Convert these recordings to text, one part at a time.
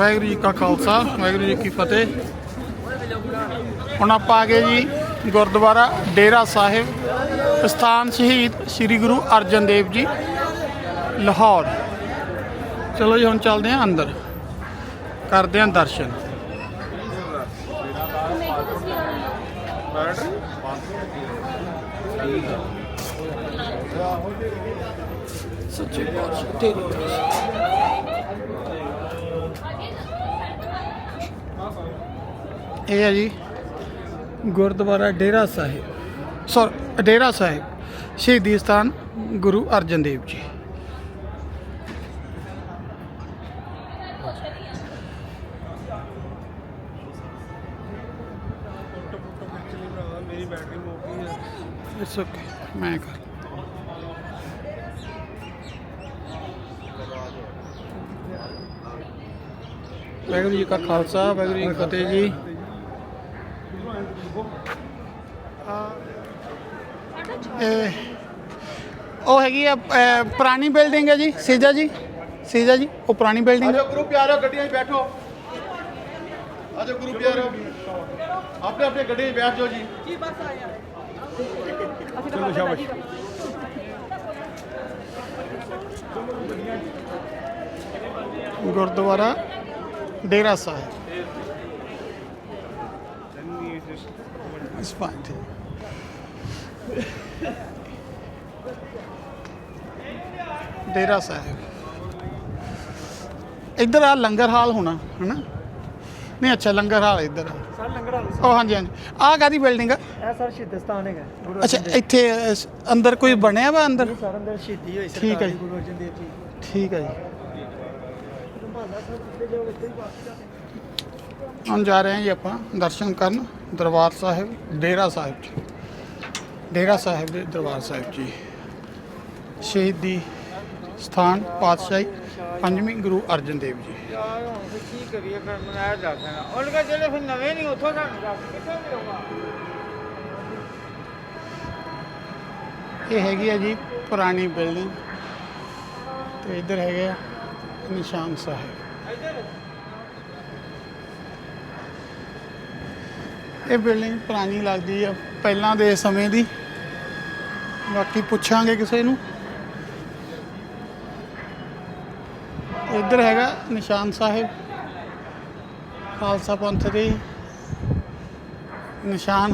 ਵਾਹਿਗੁਰੂ ਜੀ ਕਾ ਖਾਲਸਾ, ਵਾਹਿਗੁਰੂ ਜੀ ਕੀ ਫਤਿਹ। ਹੁਣ ਆਪਾਂ ਆ ਗਏ ਜੀ ਗੁਰਦੁਆਰਾ ਡੇਰਾ ਸਾਹਿਬ, ਸਥਾਨ ਸ਼ਹੀਦ ਸ੍ਰੀ ਗੁਰੂ ਅਰਜਨ ਦੇਵ ਜੀ, ਲਾਹੌਰ। ਚਲੋ ਜੀ, ਹੁਣ ਚੱਲਦੇ ਹਾਂ ਅੰਦਰ। ਕਰਦੇ ਹਾਂ ਦਰਸ਼ਨ। ਸੱਚੇ ਪਾਤਸ਼ਾਹ, ਤੇਰੀ ਇਹ ਹੈ ਜੀ ਗੁਰਦੁਆਰਾ ਡੇਰਾ ਸਾਹਿਬ ਸੌਰੀ ਡੇਰਾ ਸਾਹਿਬ, ਸ਼ਹੀਦੀ ਸਥਾਨ ਗੁਰੂ ਅਰਜਨ ਦੇਵ ਜੀ। ਇਟਸ ਓਕੇ ਮੈਂ ਕਰ। ਵਾਹਿਗੁਰੂ ਜੀ ਕਾ ਖਾਲਸਾ, ਵਾਹਿਗੁਰੂ ਜੀ ਕੀ ਫਤਿਹ ਜੀ। ਇਹ ਉਹ ਹੈਗੀ ਆ ਅਹ, ਪੁਰਾਣੀ ਬਿਲਡਿੰਗ ਹੈ ਜੀ ਸੀਜਾ ਜੀ ਸੀਜਾ ਜੀ ਉਹ ਪੁਰਾਣੀ ਬਿਲਡਿੰਗ ਆਜੋ ਗੁਰੂ ਪਿਆਰੋ ਗੱਡੀਆਂ 'ਚ ਬੈਠੋ। ਆਜੋ ਗੁਰੂ ਪਿਆਰੋ। ਆਪਣੇ ਆਪਣੇ ਗੱਡੀ 'ਚ ਬੈਠ ਜਾਓ ਜੀ। ਜੀ ਬਸ ਆਇਆ ਚਲੋ ਸ਼ਾਬਾਸ਼। ਗੁਰਦੁਆਰਾ ਡੇਰਾ ਸਾਹਿਬ। ਇਸ ਪਾయిం트 ਡੇਰਾ ਸਾਹਿਬ। ਇੱਧਰ ਆ ਲੰਗਰ ਹਾਲ ਹੋਣਾ ਹਨਾ? ਨਹੀਂ ਅੱਛਾ ਲੰਗਰ ਹਾਲ ਇੱਧਰ ਆ। ਸਰ ਲੰਗਰ ਹਾਲ ਉਹ ਹਾਂਜੀ ਹਾਂਜੀ। ਆਹ ਕਾਦੀ ਬਿਲਡਿੰਗ ਆ? ਇਹ ਸਰ ਸ਼ਹੀਦਸਤਾਨ ਹੈਗਾ ਗੁਰੂ ਅੱਛਾ ਇੱਥੇ ਅੰਦਰ ਕੋਈ ਬਣਿਆ ਵਾ ਅੰਦਰ? ਸਰ ਅੰਦਰ ਸ਼ਹੀਦੀ ਹੋਈ ਠੀਕ ਹੈ ਸਰਕਾਰੀ ਜੀ। ਗੁਰੂ ਅਰਜਨ ਦੇਵ ਜੀ। ਠੀਕ ਹੈ ਜੀ ਰੰਭਾਲਾ ਸਾਹਿਬ ਜਿੱਥੇ ਜਾਓ ਇੱਥੇ ਹੀ ਵਾਪਸ ਜਾਂਦੇ ਹੁਣ ਜਾ ਰਹੇ ਹਾਂ ਜੀ ਆਪਾਂ ਦਰਸ਼ਨ ਕਰਨ ਦਰਬਾਰ ਸਾਹਿਬ ਡੇਰਾ ਸਾਹਿਬ ਜੀ ਡੇਰਾ ਸਾਹਿਬ ਦੇ ਦਰਬਾਰ ਸਾਹਿਬ ਜੀ ਸ਼ਹੀਦੀ ਸਥਾਨ ਪਾਤਸ਼ਾਹੀ ਪੰਜਵੀਂ ਗੁਰੂ ਅਰਜਨ ਦੇਵ ਜੀ ਯਾਰ ਹੁਣ ਫਿਰ ਕੀ ਕਰੀਏ ਫਿਰ ਮਨਾਇਆ ਜਾ ਸਕਦਾ ਉਹਨਾਂ ਕਾ ਜਿਹੜੇ ਫਿਰ ਨਵੇਂ ਨਹੀਂ ਉੱਥੋਂ ਸਾਨੂੰ ਦੱਸ ਕਿੱਥੋਂ ਮਿਲੂਗਾ ਇਹ ਹੈਗੀ ਹੈ ਜੀ ਪੁਰਾਣੀ ਬਿਲਡਿੰਗ ਤੇ ਇੱਧਰ ਹੈਗੇ ਆ ਨਿਸ਼ਾਨ ਸਾਹਿਬ ਇੱਧਰ ਇਹ ਬਿਲਡਿੰਗ ਪੁਰਾਣੀ ਲੱਗਦੀ ਆ, ਪਹਿਲਾਂ ਦੇ ਸਮੇਂ ਦੀ। ਬਾਕੀ ਪੁੱਛਾਂਗੇ ਕਿਸੇ ਨੂੰ। ਇੱਧਰ ਹੈਗਾ ਨਿਸ਼ਾਨ ਸਾਹਿਬ। ਖਾਲਸਾ ਪੰਥ ਦੇ ਨਿਸ਼ਾਨ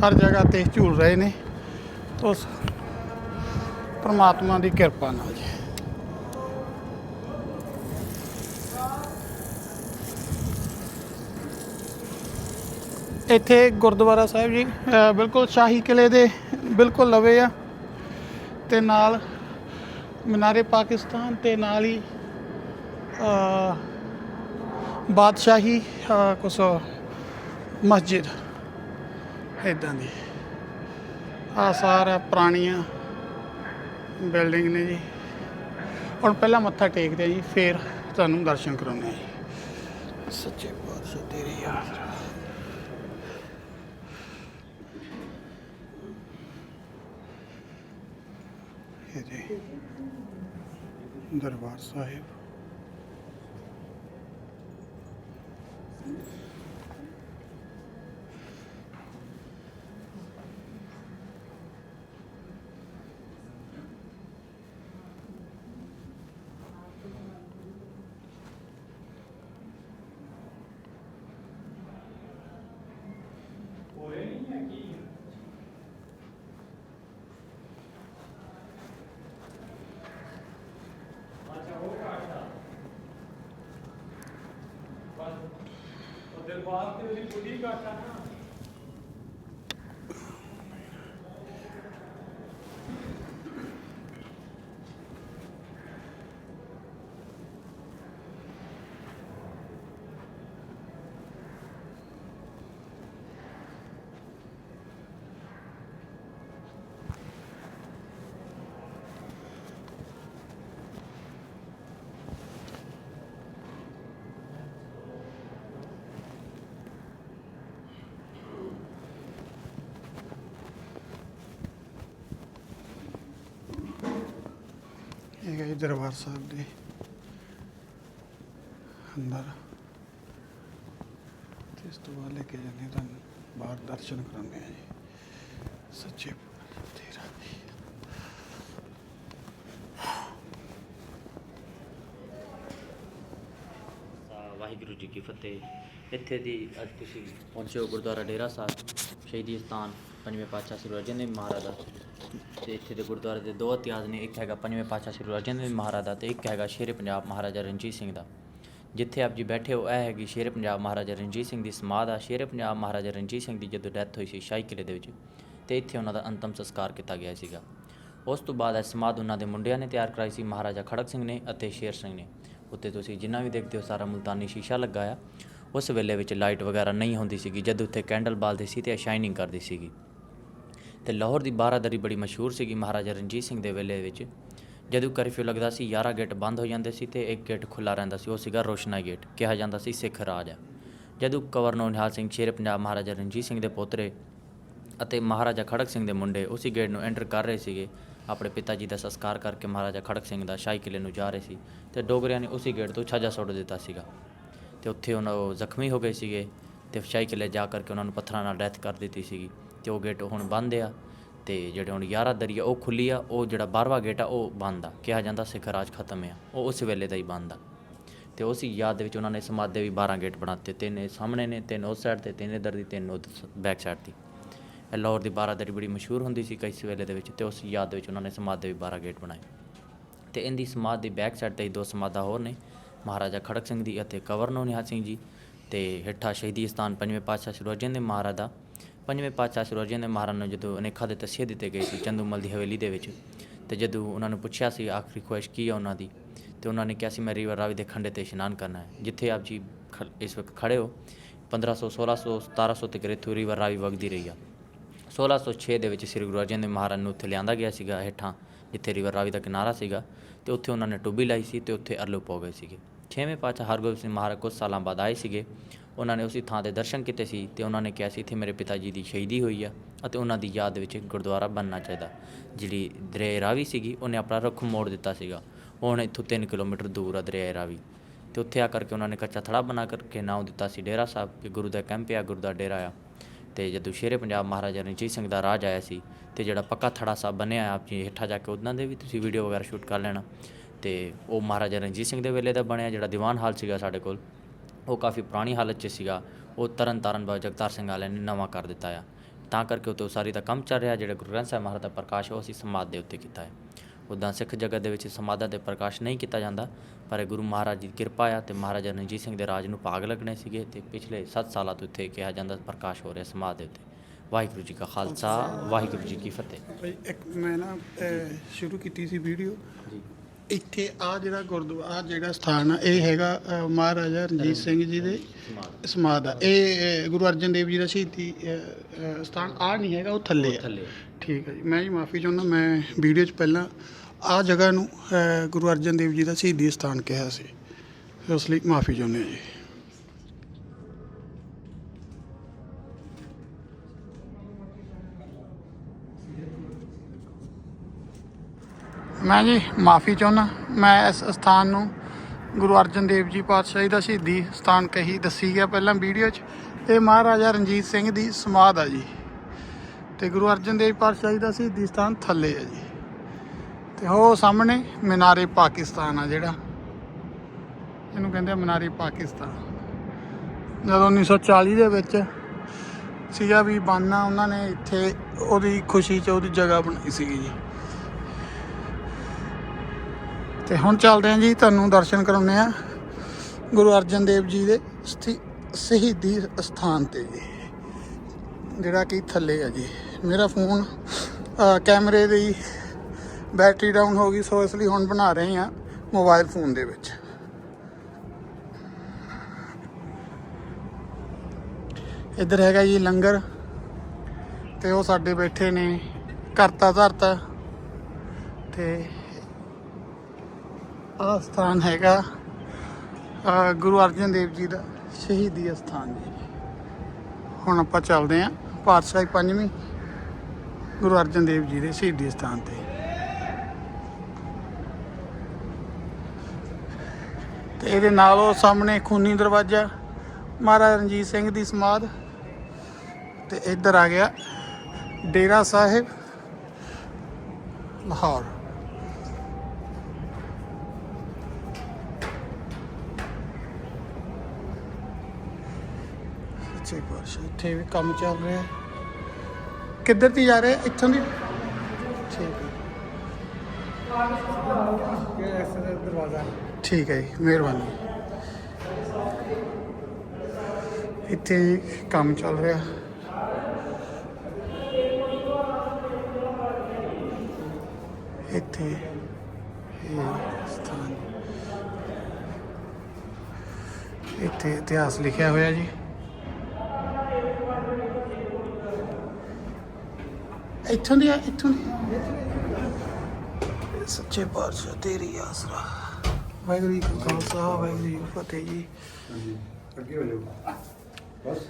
ਹਰ ਜਗ੍ਹਾ ਤੇ ਝੂਲ ਰਹੇ ਨੇ। ਉਸ ਪਰਮਾਤਮਾ ਦੀ ਕਿਰਪਾ ਨਾਲ। ਜੀ ਇੱਥੇ ਗੁਰਦੁਆਰਾ ਸਾਹਿਬ ਜੀ ਬਿਲਕੁਲ ਸ਼ਾਹੀ ਕਿਲੇ ਦੇ ਬਿਲਕੁਲ ਲਵੇ ਆ ਤੇ ਨਾਲ ਮਨਾਰੇ ਪਾਕਿਸਤਾਨ ਤੇ ਨਾਲ ਹੀ ਬਾਦਸ਼ਾਹੀ ਅ, ਕੁਛ ਮਸਜਿਦ ਇਦਾਂ ਦੀ। ਆ ਸਾਰਾ ਪੁਰਾਣੀਆਂ ਬਿਲਡਿੰਗ ਨੇ ਜੀ। ਹੁਣ ਪਹਿਲਾਂ ਮੱਥਾ ਟੇਕਦੇ ਆ ਜੀ ਫੇਰ ਤੁਹਾਨੂੰ ਦਰਸ਼ਨ ਕਰਾਉਂਦੇ ਆ ਜੀ। ਸੱਚੇ ਪਾਤਸ਼ਾਹ ਤੇਰੀ ਯਾਦ ਰੱਖੇ। ਇਹ ਜੀ ਦਰਬਾਰ ਸਾਹਿਬ। ਬਾਅਦ ਤੇ ਉਹਦੀ ਪੂਰੀ ਘਾਟਾ ਇਹ ਹੈ ਜੀ ਦਰਬਾਰ ਸਾਹਿਬ ਦੇ ਅੰਦਰ। ਤੇ ਇਸ ਤੋਂ ਬਾਅਦ ਲੈ ਕੇ ਜਾਂਦੇ ਹਾਂ ਤੁਹਾਨੂੰ, ਬਾਹਰ ਦਰਸ਼ਨ ਕਰਾਉਂਦੇ ਆ ਜੀ। ਸੱਚੇ ਤੇਰਾ ਵਾਹਿਗੁਰੂ ਜੀ ਕੀ ਫਤਿਹ। ਇੱਥੇ ਦੀ ਅੱਜ ਤੁਸੀਂ ਪਹੁੰਚੇ ਹੋ ਗੁਰਦੁਆਰਾ ਡੇਰਾ ਸਾਹਿਬ, ਸ਼ਹੀਦੀ ਸਥਾਨ ਪੰਜਵੇਂ ਪਾਤਸ਼ਾਹ ਸ੍ਰੀ ਅਰਜਨ ਦੇਵ ਮਹਾਰਾਜ ਦਾ। ਤੇ ਇੱਥੇ ਦੇ ਗੁਰਦੁਆਰੇ ਦੇ ਦੋ ਇਤਿਹਾਸ ਨੇ, ਇੱਕ ਹੈਗਾ ਪੰਜਵੇਂ ਪਾਤਸ਼ਾਹ ਸ੍ਰੀ ਅਰਜਨ ਦੇਵ ਮਹਾਰਾਜ ਦਾ ਤੇ ਇੱਕ ਹੈਗਾ ਸ਼ੇਰੇ ਪੰਜਾਬ ਮਹਾਰਾਜਾ ਰਣਜੀਤ ਸਿੰਘ ਦਾ। ਜਿੱਥੇ ਆਪ ਜੀ ਬੈਠੇ ਹੋ, ਇਹ ਹੈਗੀ ਸ਼ੇਰੇ ਪੰਜਾਬ ਮਹਾਰਾਜਾ ਰਣਜੀਤ ਸਿੰਘ ਦੀ ਸਮਾਧ ਆ। ਸ਼ੇਰੇ ਪੰਜਾਬ ਮਹਾਰਾਜਾ ਰਣਜੀਤ ਸਿੰਘ ਦੀ ਜਦੋਂ ਡੈਥ ਹੋਈ ਸੀ ਸ਼ਾਹੀ ਕਿਲੇ ਦੇ ਵਿੱਚ, ਤੇ ਇੱਥੇ ਉਹਨਾਂ ਦਾ ਅੰਤਮ ਸੰਸਕਾਰ ਕੀਤਾ ਗਿਆ ਸੀਗਾ। ਉਸ ਤੋਂ ਬਾਅਦ ਇਹ ਸਮਾਧ ਉਹਨਾਂ ਦੇ ਮੁੰਡਿਆਂ ਨੇ ਤਿਆਰ ਕਰਾਈ ਸੀ, ਮਹਾਰਾਜਾ ਖੜਕ ਸਿੰਘ ਨੇ ਅਤੇ ਸ਼ੇਰ ਸਿੰਘ ਨੇ। ਉੱਤੇ ਤੁਸੀਂ ਜਿੰਨਾ ਵੀ ਦੇਖਦੇ ਹੋ, ਸਾਰਾ ਮੁਲਤਾਨੀ ਸ਼ੀਸ਼ਾ ਲੱਗਾ ਆ। ਉਸ ਵੇਲੇ ਵਿੱਚ ਲਾਈਟ ਵਗੈਰਾ ਨਹੀਂ ਹੁੰਦੀ ਸੀਗੀ, ਜਦ ਉੱਥੇ ਕੈਂਡਲ ਬਾਲਦੇ ਸੀ ਤੇ ਸ਼ਾਈਨਿੰਗ ਕਰਦੀ ਸੀਗੀ। ਤੇ ਲਾਹੌਰ ਦੀ ਬਾਰਾਦਰੀ ਬੜੀ ਮਸ਼ਹੂਰ ਸੀਗੀ ਮਹਾਰਾਜਾ ਰਣਜੀਤ ਸਿੰਘ ਦੇ ਵੇਲੇ ਵਿੱਚ। ਜਦੋਂ ਕਰਫਿਊ ਲੱਗਦਾ ਸੀ 11 ਗੇਟ ਬੰਦ ਹੋ ਜਾਂਦੇ ਸੀ ਤੇ ਇੱਕ ਗੇਟ ਖੁੱਲਾ ਰਹਿੰਦਾ ਸੀ, ਉਹ ਸੀਗਾ ਰੋਸ਼ਨਾ ਗੇਟ, ਕਿਹਾ ਜਾਂਦਾ ਸੀ ਸਿੱਖ ਰਾਜ। ਆ ਜਦੋਂ ਗਵਰਨਰ ਨਿਹਾਲ ਸਿੰਘ ਸ਼ੇਰ ਪੰਜਾਬ ਮਹਾਰਾਜਾ ਰਣਜੀਤ ਸਿੰਘ ਦੇ ਪੋਤਰੇ ਅਤੇ ਮਹਾਰਾਜਾ ਖੜਕ ਸਿੰਘ ਦੇ ਮੁੰਡੇ ਉਸੇ ਗੇਟ ਨੂੰ ਐਂਟਰ ਕਰ ਰਹੇ ਸੀਗੇ, ਆਪਣੇ ਪਿਤਾ ਜੀ ਦਾ ਸੰਸਕਾਰ ਕਰਕੇ ਮਹਾਰਾਜਾ ਖੜਕ ਸਿੰਘ ਦਾ ਸ਼ਾਹੀ ਕਿਲੇ ਨੂੰ ਜਾ ਰਹੇ ਸੀ ਤੇ ਡੋਗਰਿਆਂ ਨੇ ਉਸੇ ਗੇਟ ਤੋਂ ਛਾਜਾ ਸੁੱਟ ਦਿੱਤਾ ਸੀਗਾ। ਤੇ ਉੱਥੇ ਉਹਨਾਂ ਜ਼ਖਮੀ ਹੋ ਗਏ ਸੀਗੇ ਤੇ ਸ਼ਾਹੀ ਕਿਲੇ ਜਾ ਕਰਕੇ ਉਹਨਾਂ ਨੂੰ ਪੱਥਰਾਂ ਨਾਲ ਡੈਥ ਕਰ ਦਿੱਤੀ ਸੀਗੀ। ਤੇ ਉਹ ਗੇਟ ਹੁਣ ਬੰਦ ਆ ਤੇ ਜਿਹੜੇ ਹੁਣ 11 ਦਰੀ ਆ ਉਹ ਖੁੱਲੀ ਆ, ਉਹ ਜਿਹੜਾ 12ਵਾਂ ਗੇਟ ਆ, ਉਹ ਬੰਦ ਆ। ਕਿਹਾ ਜਾਂਦਾ ਸਿੱਖ ਰਾਜ ਖਤਮ ਆ, ਉਹ ਉਸ ਵੇਲੇ ਦਾ ਹੀ ਬੰਦ ਆ। ਤੇ ਉਸ ਯਾਦ ਦੇ ਵਿੱਚ ਉਹਨਾਂ ਨੇ ਸਮਾਧ ਦੇ ਵੀ 12 ਗੇਟ ਬਣਾਤੇ ਤਿੰਨ ਸਾਹਮਣੇ ਨੇ, ਤਿੰਨ ਉਸ ਸਾਈਡ ਤੇ, ਤਿੰਨ ਇੱਧਰ ਦੀ, ਤਿੰਨ ਉਸ ਬੈਕ ਸਾਈਡ ਦੀ। ਲਾਹੌਰ ਦੀ ਬਾਰਾਦਰੀ ਬੜੀ ਮਸ਼ਹੂਰ ਹੁੰਦੀ ਸੀ ਕਈ ਵੇਲੇ ਦੇ ਵਿੱਚ ਤੇ ਉਸ ਯਾਦ ਦੇ ਵਿੱਚ ਉਹਨਾਂ ਨੇ ਸਮਾਧ ਦੇ ਵੀ 12 ਗੇਟ ਬਣਾਏ। ਤੇ ਇਹਦੀ ਸਮਾਧ ਦੀ ਬੈਕ ਸਾਈਡ ਤੇ ਹੀ ਦੋ ਸਮਾਧਾਂ ਹੋਰ ਨੇ, ਮਹਾਰਾਜਾ ਖੜਕ ਸਿੰਘ ਦੀ ਅਤੇ ਕਵਰਨੋ ਨਿਹਾਲ ਸਿੰਘ ਜੀ ਤੇ ਹੇਠਾਂ ਸ਼ਹੀਦੀ ਸਥਾਨ ਪੰਜਵੇਂ ਪਾਤਸ਼ਾਹ ਸ੍ਰੀ ਅਰਜਨ ਦੇਵ ਪੰਜਵੇਂ ਪਾਤਸ਼ਾਹ ਸ੍ਰੀ ਅਰਜਨ ਦੇਵ ਮਹਾਰਾਜ ਨੂੰ ਜਦੋਂ ਅਨੇਖਾ ਦੇ ਤਸੀਹੇ ਦਿੱਤੇ ਗਏ ਸੀ ਚੰਦੂਮਲ ਦੀ ਹਵੇਲੀ ਦੇ ਵਿੱਚ, ਤੇ ਜਦੋਂ ਉਹਨਾਂ ਨੂੰ ਪੁੱਛਿਆ ਸੀ ਆਖਰੀ ਖੁਆਇਸ਼ ਕੀ ਹੈ ਉਹਨਾਂ ਦੀ, ਤੇ ਉਹਨਾਂ ਨੇ ਕਿਹਾ ਸੀ ਮੈਂ ਰੀਵਰ ਰਾਵੀ ਦੇ ਖੰਡੇ ਤੇ ਇਸ਼ਨਾਨ ਕਰਨਾ ਹੈ, ਜਿੱਥੇ ਆਪ ਜੀ ਖ- ਇਸ ਵਕਤ ਖੜੇ ਹੋ। 1500 1600 1700 ਤੱਕ ਇੱਥੋਂ ਰੀਵਰ ਰਾਵੀ ਵਗਦੀ ਰਹੀ ਆ। 1606 ਦੇ ਵਿੱਚ ਸ੍ਰੀ ਗੁਰੂ ਅਰਜਨ ਦੇਵ ਮਹਾਰਾਜ ਨੂੰ ਉੱਥੇ ਲਿਆਂਦਾ ਗਿਆ ਸੀਗਾ ਹੇਠਾਂ, ਜਿੱਥੇ ਰਿਵਰ ਰਾਵੀ ਦਾ ਕਿਨਾਰਾ ਸੀਗਾ, ਤੇ ਉੱਥੇ ਉਹਨਾਂ ਨੇ ਟੋਬੀ ਲਾਈ ਸੀ ਤੇ ਉੱਥੇ ਅਰਲੋ ਪੋ ਗਏ ਸੀਗੇ। ਛੇਵੇਂ ਪਾਤਸ਼ਾਹ ਹਰਗੋਬਿੰਦ ਸਿੰਘ ਮਹਾਰਾਜ ਕੁਝ ਸਾਲਾਂ ਬਾਅਦ ਆਏ ਸੀਗੇ। ਉਹਨਾਂ ਨੇ ਉਸੇ ਥਾਂ ਦੇ ਦਰਸ਼ਨ ਕੀਤੇ ਸੀ ਤੇ ਉਹਨਾਂ ਨੇ ਕਿਹਾ ਸੀ, ਇੱਥੇ ਮੇਰੇ ਪਿਤਾ ਜੀ ਦੀ ਸ਼ਹੀਦੀ ਹੋਈ ਆ ਅਤੇ ਉਹਨਾਂ ਦੀ ਯਾਦ ਵਿੱਚ ਗੁਰਦੁਆਰਾ ਬਣਨਾ ਚਾਹੀਦਾ। ਜਿਹੜੀ ਦਰਿਆ ਰਾਵੀ ਸੀਗੀ, ਉਹਨੇ ਆਪਣਾ ਰੁੱਖ ਮੋੜ ਦਿੱਤਾ ਸੀਗਾ। ਉਹ ਹੁਣ ਇੱਥੋਂ 3 ਕਿਲੋਮੀਟਰ ਦੂਰ ਆ ਦਰਿਆ ਰਾਵੀ। ਤੇ ਉੱਥੇ ਆ ਕਰਕੇ ਉਹਨਾਂ ਨੇ ਕੱਚਾ ਥੜਾ ਬਣਾ ਕਰਕੇ ਨਾਮ ਦਿੱਤਾ ਸੀ ਡੇਰਾ ਸਾਹਿਬ ਕਿ ਗੁਰੂ ਦਾ ਕੈਂਪ ਆ, ਗੁਰੂ ਦਾ ਡੇਰਾ ਆ। ਤੇ ਜਦੋਂ ਸ਼ੇਰੇ ਪੰਜਾਬ ਮਹਾਰਾਜਾ ਰਣਜੀਤ ਸਿੰਘ ਦਾ ਰਾਜ ਆਇਆ ਸੀ ਤੇ ਜਿਹੜਾ ਪੱਕਾ ਥੜਾ ਸਾਹਿਬ ਬਣਿਆ ਆਪ ਜੀ ਹੇਠਾਂ ਜਾ ਕੇ ਉਹਨਾਂ ਦੇ ਵੀ ਤੁਸੀਂ ਵੀਡੀਓ ਵਗੈਰਾ ਸ਼ੂਟ ਕਰ ਲੈਣਾ। ਤੇ ਉਹ ਮਹਾਰਾਜਾ ਰਣਜੀਤ ਸਿੰਘ ਦੇ ਵੇਲੇ ਦਾ ਬਣਿਆ, ਜਿਹੜਾ ਦੀਵਾਨ ਹਾਲ ਸੀਗਾ ਸਾਡੇ ਕੋਲ। ਉਹ ਕਾਫੀ ਪੁਰਾਣੀ ਹਾਲਤ 'ਚ ਸੀਗਾ। ਉਹ ਤਰਨ ਤਾਰਨ ਬਾਬਾ ਜਗਤਾਰ ਸਿੰਘ ਵਾਲਿਆਂ ਨੇ ਨਵਾਂ ਕਰ ਦਿੱਤਾ ਆ। ਤਾਂ ਕਰਕੇ ਉੱਤੇ ਉਸਾਰੀ ਦਾ ਕੰਮ ਚੱਲ ਰਿਹਾ ਜਿਹੜਾ ਗੁਰੂ ਗ੍ਰੰਥ ਸਾਹਿਬ ਮਹਾਰਾਜ ਦਾ ਪ੍ਰਕਾਸ਼ ਉਹ ਅਸੀਂ ਸਮਾਧ ਦੇ ਉੱਤੇ ਕੀਤਾ ਹੈ। ਉੱਦਾਂ ਸਿੱਖ ਜਗਤ ਦੇ ਵਿੱਚ ਸਮਾਧਾਂ ਤੇ ਪ੍ਰਕਾਸ਼ ਨਹੀਂ ਕੀਤਾ ਜਾਂਦਾ ਪਰ ਇਹ ਗੁਰੂ ਮਹਾਰਾਜ ਦੀ ਕਿਰਪਾ ਆ ਤੇ ਮਹਾਰਾਜਾ ਰਣਜੀਤ ਸਿੰਘ ਦੇ ਰਾਜ ਨੂੰ ਭਾਗ ਲੱਗਣੇ ਸੀਗੇ ਤੇ ਪਿਛਲੇ 7 ਸਾਲਾਂ ਤੋਂ ਇੱਥੇ ਕਿਹਾ ਜਾਂਦਾ ਪ੍ਰਕਾਸ਼ ਹੋ ਰਿਹਾ ਸਮਾਧ ਦੇ ਉੱਤੇ। ਵਾਹਿਗੁਰੂ ਜੀ ਕਾ ਖਾਲਸਾ ਵਾਹਿਗੁਰੂ ਜੀ ਕੀ ਫਤਿਹ। ਇੱਕ ਮੈਂ ਨਾ ਸ਼ੁਰੂ ਕੀਤੀ ਸੀ ਵੀਡੀਓ। ਇੱਥੇ ਆ ਜਿਹੜਾ ਗੁਰਦੁਆਰਾ ਆਹ ਜਿਹੜਾ ਸਥਾਨ ਆ ਇਹ ਹੈਗਾ ਮਹਾਰਾਜਾ ਰਣਜੀਤ ਸਿੰਘ ਜੀ ਦੇ ਸਮਾਧ ਆ। ਇਹ ਗੁਰੂ ਅਰਜਨ ਦੇਵ ਜੀ ਦਾ ਸ਼ਹੀਦੀ ਸਥਾਨ ਆ ਨਹੀਂ ਹੈਗਾ ਉਹ ਥੱਲੇ ਆ। ਥੱਲੇ ਠੀਕ ਹੈ ਜੀ। ਮੈਂ ਜੀ ਮਾਫੀ ਚਾਹੁੰਦਾ ਮੈਂ ਵੀਡੀਓ 'ਚ ਪਹਿਲਾਂ ਆ ਜਗ੍ਹਾ ਨੂੰ ਗੁਰੂ ਅਰਜਨ ਦੇਵ ਜੀ ਦਾ ਸ਼ਹੀਦੀ ਸਥਾਨ ਕਿਹਾ ਸੀ। ਉਸ ਲਈ ਮਾਫੀ ਚਾਹੁੰਦੇ ਹਾਂ ਜੀ। ਮੈਂ ਜੀ ਮਾਫੀ ਚਾਹੁੰਦਾ। ਮੈਂ ਇਸ ਸਥਾਨ ਨੂੰ ਗੁਰੂ ਅਰਜਨ ਦੇਵ ਜੀ ਪਾਤਸ਼ਾਹੀ ਦਾ ਸ਼ਹੀਦੀ ਸਥਾਨ ਕਹੀ ਦੱਸੀ ਗਿਆ ਪਹਿਲਾਂ ਵੀਡੀਓ 'ਚ। ਇਹ ਮਹਾਰਾਜਾ ਰਣਜੀਤ ਸਿੰਘ ਦੀ ਸਮਾਧ ਆ ਜੀ। ਤੇ ਗੁਰੂ ਅਰਜਨ ਦੇਵ ਪਾਤਸ਼ਾਹ ਜੀ ਦਾ ਸ਼ਹੀਦੀ ਸਥਾਨ ਥੱਲੇ ਆ ਜੀ। ਤੇ ਉਹ ਸਾਹਮਣੇ ਮਨਾਰੇ ਪਾਕਿਸਤਾਨ ਆ ਜਿਹੜਾ। ਇਹਨੂੰ ਕਹਿੰਦੇ ਆ ਮਨਾਰੇ ਪਾਕਿਸਤਾਨ। ਜਦੋਂ 1940 ਦੇ ਵਿੱਚ ਸੀਗਾ ਵੀ ਬਾਨਾ, ਉਹਨਾਂ ਨੇ ਇੱਥੇ ਉਹਦੀ ਖੁਸ਼ੀ 'ਚ ਉਹਦੀ ਜਗ੍ਹਾ ਬਣਾਈ ਸੀਗੀ ਜੀ। ਤੇ ਹੁਣ ਚੱਲਦੇ ਹਾਂ ਜੀ, ਤੁਹਾਨੂੰ ਦਰਸ਼ਨ ਕਰਾਉਂਦੇ ਆ ਗੁਰੂ ਅਰਜਨ ਦੇਵ ਜੀ ਦੇ ਸਥਿ- ਸ਼ਹੀਦੀ ਸਥਾਨ ਤੇ ਜੀ। ਜਿਹੜਾ ਕਿ ਥੱਲੇ ਆ ਜੀ। ਮੇਰਾ ਫੋਨ ਕੈਮਰੇ ਦੀ ਬੈਟਰੀ ਡਾਊਨ ਹੋ ਗਈ, ਸੋ ਇਸ ਲਈ ਹੁਣ ਬਣਾ ਰਹੇ ਆ ਮੋਬਾਈਲ ਫੋਨ ਦੇ ਵਿੱਚ। ਇੱਧਰ ਹੈਗਾ ਜੀ ਲੰਗਰ, ਤੇ ਉਹ ਸਾਡੇ ਬੈਠੇ ਨੇ, ਕਰਤਾ ਧਰਤਾ। ਤੇ ਆਹ ਸਥਾਨ ਹੈਗਾ ਗੁਰੂ ਅਰਜਨ ਦੇਵ ਜੀ ਦਾ ਸ਼ਹੀਦੀ ਅਸਥਾਨ ਜੀ। ਹੁਣ ਆਪਾਂ ਚੱਲਦੇ ਆਂ ਪਾਤਸ਼ਾਹੀ ਪੰਜਵੀਂ ਗੁਰੂ ਅਰਜਨ ਦੇਵ ਜੀ ਦੇ ਸ਼ਹੀਦੀ ਸਥਾਨ ਤੇ। ਤੇ ਇਹਦੇ ਨਾਲ ਉਹ ਸਾਹਮਣੇ ਖੂਨੀ ਦਰਵਾਜ਼ਾ, ਮਹਾਰਾਜਾ ਰਣਜੀਤ ਸਿੰਘ ਦੀ ਸਮਾਧ, ਤੇ ਇੱਧਰ ਆ ਗਿਆ ਡੇਰਾ ਸਾਹਿਬ, ਲਾਹੌਰ। ਸੱਚੇ ਪਾਤਸ਼ਾਹ ਇੱਥੇ ਵੀ ਕੰਮ ਚੱਲ ਰਿਹਾ ਕਿੱਧਰ ਦੀ ਜਾ ਰਹੇ? ਇੱਥੋਂ ਦੀ? ਠੀਕ ਹੈ। ਇਹ ਇਸ ਦਾ ਦਰਵਾਜ਼ਾ ਠੀਕ ਹੈ ਜੀ, ਮਿਹਰਬਾਨੀ। ਇੱਥੇ ਕੰਮ ਚੱਲ ਰਿਹਾ। ਇੱਥੇ ਇਹ ਸਥਾਨ। ਇੱਥੇ ਇਤਿਹਾਸ ਲਿਖਿਆ ਹੋਇਆ ਜੀ। ਇੱਥੋਂ ਦੀ ਆ ਇੱਥੋਂ ਦੀ। ਸੱਚੇ ਪਾਤਸ਼ਾਹ ਤੇਰੀ ਆਸਰਾ। ਵਾਹਿਗੁਰੂ ਜੀ ਕਾ ਖਾਲਸਾ ਵਾਹਿਗੁਰੂ ਜੀ ਕੀ ਫਤਿਹ ਜੀ। ਅੱਗੇ ਹੋ ਜਾਓ। ਬਸ।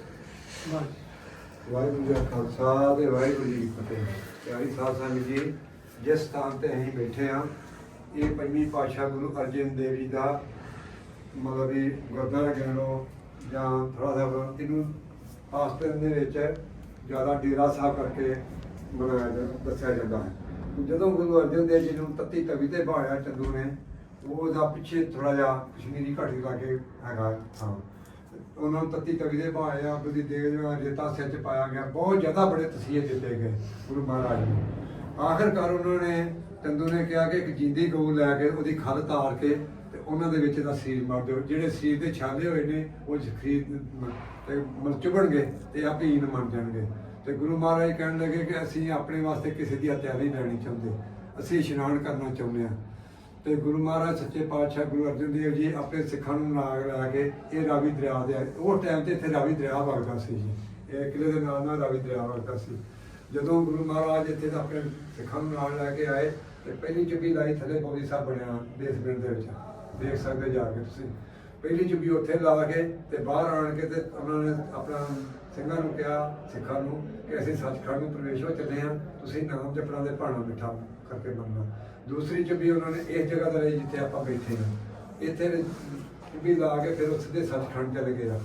ਵਾਹਿਗੁਰੂ ਜੀ ਕਾ ਖਾਲਸਾ ਤੇ ਵਾਹਿਗੁਰੂ ਜੀ ਕੀ ਫਤਿਹ। ਪਿਆਰੀ ਸਾਧ ਸੰਗਤ ਜੀ ਜਿਸ ਸਥਾਨ ਤੇ ਅਸੀਂ ਬੈਠੇ ਆ ਇਹ ਪੰਜਵੀਂ ਪਾਤਸ਼ਾਹ ਗੁਰੂ ਅਰਜਨ ਦੇਵ ਜੀ ਦਾ ਮਤਲਬ ਵੀ ਗੁਰਦੁਆਰਾ ਕਹਿ ਲਓ ਜਾਂ ਥੋੜਾ ਜਿਹਾ ਇਹਨੂੰ ਆਸਤਨ ਦੇ ਵਿੱਚ ਜ਼ਿਆਦਾ ਡੇਰਾ ਸਾਹਿਬ ਕਰਕੇ ਬਣਾਇਆ ਜਾਂਦਾ ਦੱਸਿਆ ਜਾਂਦਾ ਹੈ। ਜਦੋਂ ਗੁਰੂ ਅਰਜਨ ਦੇਵ ਜੀ ਨੂੰ ਤੱਤੀ ਤਵੀ ਤੇ ਬਾਇਆ ਚੰਦੂ ਨੇ ਉਹਦਾ ਪਿੱਛੇ ਥੋੜਾ ਜਿਹਾ ਕਸ਼ਮੀਰੀ ਘਾਟੀ ਲਾ ਕੇ ਹੈਗਾ ਥਾਂ। ਉਹਨਾਂ ਨੂੰ ਤੱਤੀ ਤਵੀ ਦੇ ਬਾਇਆ ਉਹਦੀ ਦੇਗ ਜਿਹੜਾ ਰੇਤਾ ਸਿਰ ਚ ਪਾਇਆ ਗਿਆ। ਬਹੁਤ ਜ਼ਿਆਦਾ ਬੜੇ ਤਸੀਹੇ ਦਿੱਤੇ ਗਏ ਗੁਰੂ ਮਹਾਰਾਜ ਨੂੰ। ਆਖਰਕਾਰ ਉਹਨਾਂ ਨੇ ਚੰਦੂ ਨੇ ਕਿਹਾ ਕਿ ਇੱਕ ਜਿੰਦੀ ਗਊ ਲੈ ਕੇ ਉਹਦੀ ਖਲ ਤਾਰ ਕੇ ਤੇ ਉਹਨਾਂ ਦੇ ਵਿੱਚ ਦਾ ਸੀਰ ਮਾਰ ਦਿਓ। ਜਿਹੜੇ ਸੀਰ ਦੇ ਛਾਲੇ ਹੋਏ ਨੇ, ਉਹ ਖਰੀਦ ਤੇ ਮਰ ਚੁਬਣਗੇ ਤੇ ਆਪੇ ਹੀ ਮੰਨ ਜਾਣਗੇ। ਤੇ ਗੁਰੂ ਮਹਾਰਾਜ ਕਹਿਣ ਲੱਗੇ ਕਿ ਅਸੀਂ ਆਪਣੇ ਵਾਸਤੇ ਕਿਸੇ ਦੀ ਹੱਤਿਆ ਲੈਣੀ ਚਾਹੁੰਦੇ। ਅਸੀਂ ਇਸ਼ਨਾਨ ਕਰਨਾ ਚਾਹੁੰਦੇ ਹਾਂ। ਤੇ ਗੁਰੂ ਮਹਾਰਾਜ ਸੱਚੇ ਪਾਤਸ਼ਾਹ ਗੁਰੂ ਅਰਜਨ ਦੇਵ ਜੀ ਆਪਣੇ ਸਿੱਖਾਂ ਨੂੰ ਨਾਲ ਲਾ ਕੇ ਇਹ ਰਾਵੀ ਦਰਿਆ ਦੇ ਉਹ ਟਾਈਮ ਤੇ ਇੱਥੇ ਰਾਵੀ ਦਰਿਆ ਵਗਦਾ ਸੀ ਜੀ। ਇਹ ਕਿਲੇ ਦੇ ਨਾਲ ਨਾਲ ਰਾਵੀ ਦਰਿਆ ਵਗਦਾ ਸੀ। ਜਦੋਂ ਗੁਰੂ ਮਹਾਰਾਜ ਇੱਥੇ ਦਾ ਆਪਣੇ ਸਿੱਖਾਂ ਨੂੰ ਨਾਲ ਲੈ ਕੇ ਆਏ ਤੇ ਪਹਿਲੀ ਚੁੱਕੀ ਲਾਈ ਥੱਲੇ ਬੋਲੀ ਸਾਹਿਬ ਬਣਿਆ ਬੇਸਮੈਂਟ ਦੇ ਵਿੱਚ। ਦੇਖ ਸਕਦੇ ਜਾ ਕੇ ਤੁਸੀਂ। ਪਹਿਲੀ ਚੁੱਕੀ ਉੱਥੇ ਲਾ ਕੇ ਤੇ ਬਾਹਰ ਆਣ ਕੇ ਤੇ ਉਹਨਾਂ ਨੇ ਆਪਣਾ ਸਿੰਘਾਂ ਨੂੰ ਕਿਹਾ, ਸਿੱਖਾਂ ਨੂੰ ਕਿ ਅਸੀਂ ਸੱਚਖੰਡ ਨੂੰ ਪ੍ਰਵੇਸ਼ ਹੋ ਚੱਲੇ ਹਾਂ, ਤੁਸੀਂ ਨਾਮ ਜਪਣਾ ਦੇ ਭਾਣਾ ਮਿੱਠਾ ਕਰਕੇ ਮੰਨਣਾ ਦੂਸਰੀ ਚੁੱਕੀ ਉਹਨਾਂ ਨੇ ਇਸ ਜਗ੍ਹਾ ਤੇ ਲਈ ਜਿੱਥੇ ਆਪਾਂ ਬੈਠੇ ਹਾਂ। ਇੱਥੇ ਚੁੱਕੀ ਲਾ ਕੇ ਫਿਰ ਉਹ ਸਿੱਧੇ ਸੱਚਖੰਡ ਚਲੇ ਗਏ ਆ।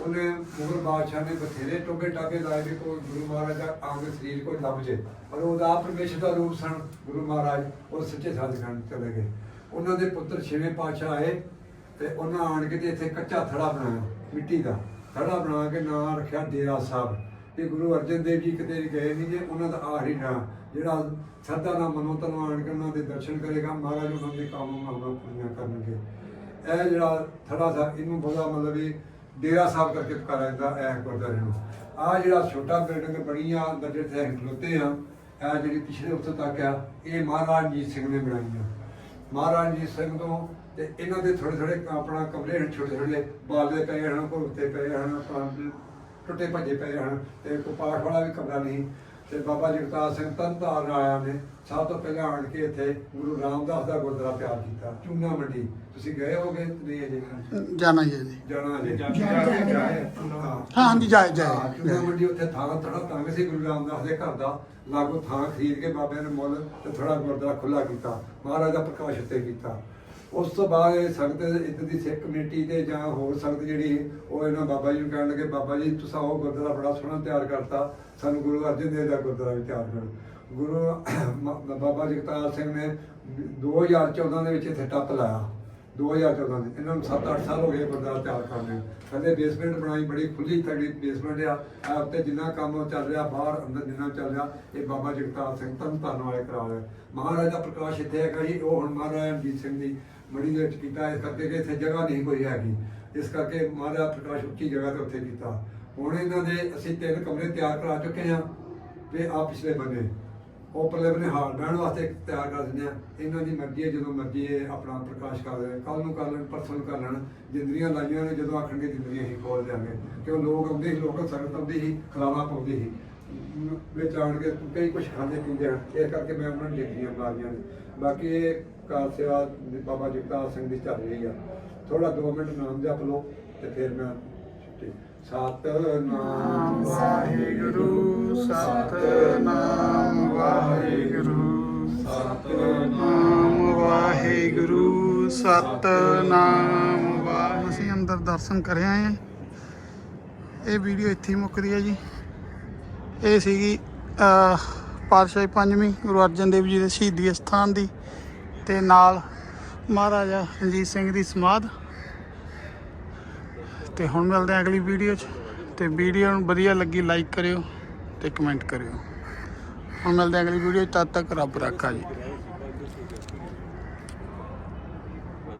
ਉਹਨੇ ਮੁਗਲ ਬਾਦਸ਼ਾਹ ਨੇ ਬਥੇਰੇ ਟੋਕੇ ਟਾਕੇ ਲਾਏ ਵੀ ਕੋਈ ਗੁਰੂ ਮਹਾਰਾਜ ਦਾ ਅੰਗ ਸਰੀਰ ਕੋਈ ਲੱਭ ਜੇ, ਪਰ ਉਹਦਾ ਆਪ ਪਰਮੇਸ਼ਰ ਦਾ ਰੂਪ ਸਨ, ਗੁਰੂ ਮਹਾਰਾਜ ਉਹ ਸੱਚੇ ਸੱਚਖੰਡ ਚਲੇ ਗਏ। ਉਹਨਾਂ ਦੇ ਪੁੱਤਰ ਛੇਵੇਂ ਪਾਤਸ਼ਾਹ ਆਏ ਤੇ ਉਹਨਾਂ ਆਣ ਕੇ ਤੇ ਇੱਥੇ ਕੱਚਾ ਥੜਾ ਬਣਾਇਆ ਮਿੱਟੀ ਦਾ। ਥੜਾ ਬਣਾ ਕੇ ਨਾਂ ਰੱਖਿਆ ਡੇਰਾ ਸਾਹਿਬ। ਇਹ ਗੁਰੂ ਅਰਜਨ ਦੇਵ ਜੀ ਕਿਤੇ ਗਏ ਨਹੀਂ ਜੇ ਉਹਨਾਂ ਦਾ ਆਹੀ ਨਾਂ, ਜਿਹੜਾ ਸਰਦਾ ਦਾ ਮਨੋ ਤਨ ਆਣ ਕੇ ਉਹਨਾਂ ਦੇ ਦਰਸ਼ਨ ਕਰੇਗਾ, ਮਹਾਰਾਜ ਉਹਨਾਂ ਦੇ ਕੰਮ ਮਾਮਾ ਪੂਰੀਆਂ ਕਰਨਗੇ। ਇਹ ਜਿਹੜਾ ਥੜਾ ਸਾਹਿਬ, ਇਹਨੂੰ ਬੜਾ ਮਤਲਬ ਇਹ ਡੇਰਾ ਸਾਹਿਬ ਕਰਕੇ ਪੁਕਾਰਿਆ ਜਾਂਦਾ ਇਹ ਗੁਰਦੁਆਰੇ ਨੂੰ। ਆ ਜਿਹੜਾ ਛੋਟਾ ਬਿਲਡਿੰਗ ਬਣੀ ਆ ਅੰਦਰ ਜਿੱਥੇ ਖਲੋਤੇ ਆ, ਇਹ ਜਿਹੜੀ ਪਿਛਲੇ ਉੱਥੇ ਤੱਕ ਆ, ਇਹ ਮਹਾਰਾਜ ਜੀਤ ਸਿੰਘ ਨੇ ਬਣਾਈ ਆ। ਮਹਾਰਾਜ ਜੀ ਸਿੰਘ ਤੋਂ ਤੇ ਇਹਨਾਂ ਦੇ ਥੋੜੇ ਥੋੜੇ ਆਪਣਾ ਕਮਰੇ ਹਨ ਛੋਟੇ ਛੋਟੇ ਬਾਲੇ ਪਏ ਹਨ ਉੱਤੇ ਪਏ ਹਨ ਆਪਣਾ ਟੁੱਟੇ ਭੱਜੇ ਪਏ ਹਨ ਤੇ ਕੋਈ ਪਾਠ ਵਾਲਾ ਵੀ ਕਮਰਾ ਨਹੀਂ ਤੇ ਬਾਬਾ ਜਗਤਾਰ ਸਿੰਘ ਤਨਤਾਰਨ ਆਇਆ ਨੇ ਸਭ ਤੋਂ ਪਹਿਲਾਂ ਆਣ ਕੇ ਇੱਥੇ ਗੁਰੂ ਰਾਮਦਾਸ ਦਾ ਗੁਰਦੁਆਰਾ ਤਿਆਰ ਕੀਤਾ ਚੂਨਾ ਮੰਡੀ। ਤੁਸੀਂ ਗਏ ਹੋਗੇ ਨਹੀਂ ਅਜੇ? ਜਾਣਾ ਜੀ ਜੀ। ਜਾਣਾ ਹਾਂ। ਹਾਂ ਹਾਂਜੀ ਜਾਏ ਹਾਂ, ਜਾਏ ਚੂਨਾ ਮੰਡੀ ਉੱਥੇ ਥਾਂ ਥੋੜਾ ਤੰਗ ਸੀ ਗੁਰੂ ਰਾਮਦਾਸ ਦੇ ਘਰ ਦਾ। ਲਾਗੋ ਥਾਂ ਖਰੀਦ ਕੇ ਬਾਬਿਆਂ ਨੇ ਮੁੱਲ ਤੇ ਥੋੜਾ ਗੁਰਦੁਆਰਾ ਖੁੱਲਾ ਕੀਤਾ। ਮਹਾਰਾਜ ਦਾ ਪ੍ਰਕਾਸ਼ ਉੱਤੇ ਕੀਤਾ। ਉਸ ਤੋਂ ਬਾਅਦ ਇਹ ਸੰਗਤ ਇੱਧਰ ਦੀ ਸਿੱਖ ਕਮੇਟੀ ਤੇ ਜਾਂ ਹੋਰ ਸੰਗਤ ਜਿਹੜੀ ਉਹ ਇਹਨਾਂ ਬਾਬਾ ਜੀ ਨੂੰ ਕਹਿਣ ਲੱਗੇ, ਬਾਬਾ ਜੀ, ਤੁਸੀਂ ਉਹ ਗੁਰਦੁਆਰਾ ਬੜਾ ਸੋਹਣਾ ਤਿਆਰ ਕਰਤਾ। ਸਾਨੂੰ ਗੁਰੂ ਅਰਜਨ ਦੇਵ ਦਾ ਗੁਰਦੁਆਰਾ ਵੀ ਤਿਆਰ ਕਰੋ। ਗੁਰੂ ਬਾਬਾ ਜਗਤਾਰ ਸਿੰਘ ਨੇ 2014 ਦੇ ਵਿੱਚ ਇੱਥੇ ਟੱਪ ਲਾਇਆ। 2014 ਦੇ। ਇਹਨਾਂ ਨੂੰ 7-8 ਸਾਲ ਹੋ ਗਏ ਗੁਰਦੁਆਰਾ ਤਿਆਰ ਕਰਦੇ ਥੱਲੇ ਬੇਸਮੈਂਟ ਬਣਾਈ, ਬੜੀ ਖੁੱਲੀ ਤਗੜੀ ਬੇਸਮੈਂਟ ਆ। ਆ ਉੱਤੇ ਜਿੰਨਾ ਕੰਮ ਚੱਲ ਰਿਹਾ, ਬਾਹਰ ਅੰਦਰ ਜਿੰਨਾ ਚੱਲ ਰਿਹਾ, ਇਹ ਬਾਬਾ ਜਗਤਾਰ ਸਿੰਘ ਤਨ ਧੰਨ ਵਾਲੇ ਕਰਾ ਰਹੇ। ਮਹਾਰਾਜ ਦਾ ਪ੍ਰਕਾਸ਼ ਇੱਥੇ ਹੈਗਾ ਜੀ, ਉਹ ਹੁਣ ਮਹਾਰਾਜਾ ਰਣਜੀਤ ਸਿੰਘ ਦੀ ਮੜੀ ਦੇ ਵਿੱਚ ਕੀਤਾ, ਇਸ ਕਰਕੇ ਕਿ ਇੱਥੇ ਜਗ੍ਹਾ ਨਹੀਂ ਕੋਈ ਹੈਗੀ। ਇਸ ਕਰਕੇ ਮਹਾਰਾਜ ਦਾ ਪ੍ਰਕਾਸ਼ ਉੱਚੀ ਜਗ੍ਹਾ ਤੇ ਉੱਥੇ ਕੀਤਾ। ਹੁਣ ਇਹਨਾਂ ਦੇ ਅਸੀਂ ਤਿੰਨ ਕਮਰੇ ਤਿਆਰ ਕਰਾ ਚੁੱਕੇ ਹਾਂ ਤੇ ਆ ਪਿਛਲੇ ਬੰਨੇ। ਉਹ ਪਰਲੇ ਬੰਨੇ ਹਾਲ ਬਹਿਣ ਵਾਸਤੇ ਤਿਆਰ ਕਰ ਦਿੰਦੇ ਆ ਇਹਨਾਂ ਦੀ ਮਰਜ਼ੀ ਹੈ, ਜਦੋਂ ਮਰਜ਼ੀ ਇਹ ਆਪਣਾ ਪ੍ਰਕਾਸ਼ ਕਰ ਦੇਣ ਕੱਲ ਨੂੰ ਕਰ ਲੈਣ, ਪਰਸੋਂ ਨੂੰ ਕਰ ਲੈਣ। ਜਿੰਦਰੀਆਂ ਲਾਈਆਂ ਨੇ, ਜਦੋਂ ਆਖਣਗੇ ਜਿੰਦਰੀਆਂ ਹੀ ਖੋਲ ਦਿਆਂਗੇ। ਕਿਉਂ ਲੋਕ ਆਉਂਦੇ ਸੀ ਲੋਕਾਂ ਸੰਗਤ ਆਉਂਦੀ ਸੀ ਖਲਾਵਾ ਪਾਉਂਦੀ ਸੀ ਵਿੱਚ ਆਣ ਕੇ ਕਈ ਕੁਝ ਖਾਂਦੇ ਪੀਂਦੇ ਹਨ। ਇਸ ਕਰਕੇ ਮੈਂ ਉਹਨਾਂ ਨੂੰ ਲਿਖੀਆਂ ਮਾਰੀਆਂ ਨੇ। ਬਾਕੀ ਕਾਰ ਸੇਵਾ ਬਾਬਾ ਜਗਤਾਰ ਸਿੰਘ ਦੀ ਚੱਲ ਰਹੀ ਆ। ਥੋੜਾ 2 ਮਿੰਟ ਨਾਮ ਜਪ ਲਓ ਤੇ ਫਿਰ ਮੈਂ ਛੁੱਟੀ। ਸਤਨਾਮ ਵਾਹਿਗੁਰੂ ਸਤਨਾਮ ਵਾਹਿਗੁਰੂ ਸਤਨਾਮ ਵਾਹਿਗੁਰੂ, ਸਤਨਾਮ ਅੰਦਰ ਦਰਸ਼ਨ ਕਰਿਆ ਹੈ ਇਹ ਵੀਡੀਓ ਇੱਥੇ ਮੁੱਕਦੀ ਹੈ ਜੀ। ਇਹ ਸੀਗੀ ਪਾਤਸ਼ਾਹੀ ਪੰਜਵੀਂ ਗੁਰੂ ਅਰਜਨ ਦੇਵ ਜੀ ਦੇ ਸ਼ਹੀਦੀ ਸਥਾਨ ਦੀ। ਤੇ ਨਾਲ ਮਹਾਰਾਜਾ ਰਣਜੀਤ ਸਿੰਘ ਦੀ ਸਮਾਧ। ਤੇ ਹੁਣ ਮਿਲਦੇ ਹਾਂ ਅਗਲੀ ਵੀਡੀਓ 'ਚ। ਤੇ ਵੀਡੀਓ ਨੂੰ ਵਧੀਆ ਲੱਗੀ ਲਾਈਕ ਕਰਿਓ ਤੇ ਕਮੈਂਟ ਕਰਿਓ। ਹੁਣ ਮਿਲਦੇ ਹਾਂ ਅਗਲੀ ਵੀਡੀਓ 'ਚ। ਤਦ ਤੱਕ ਰੱਬ ਰਾਖਾ ਜੀ।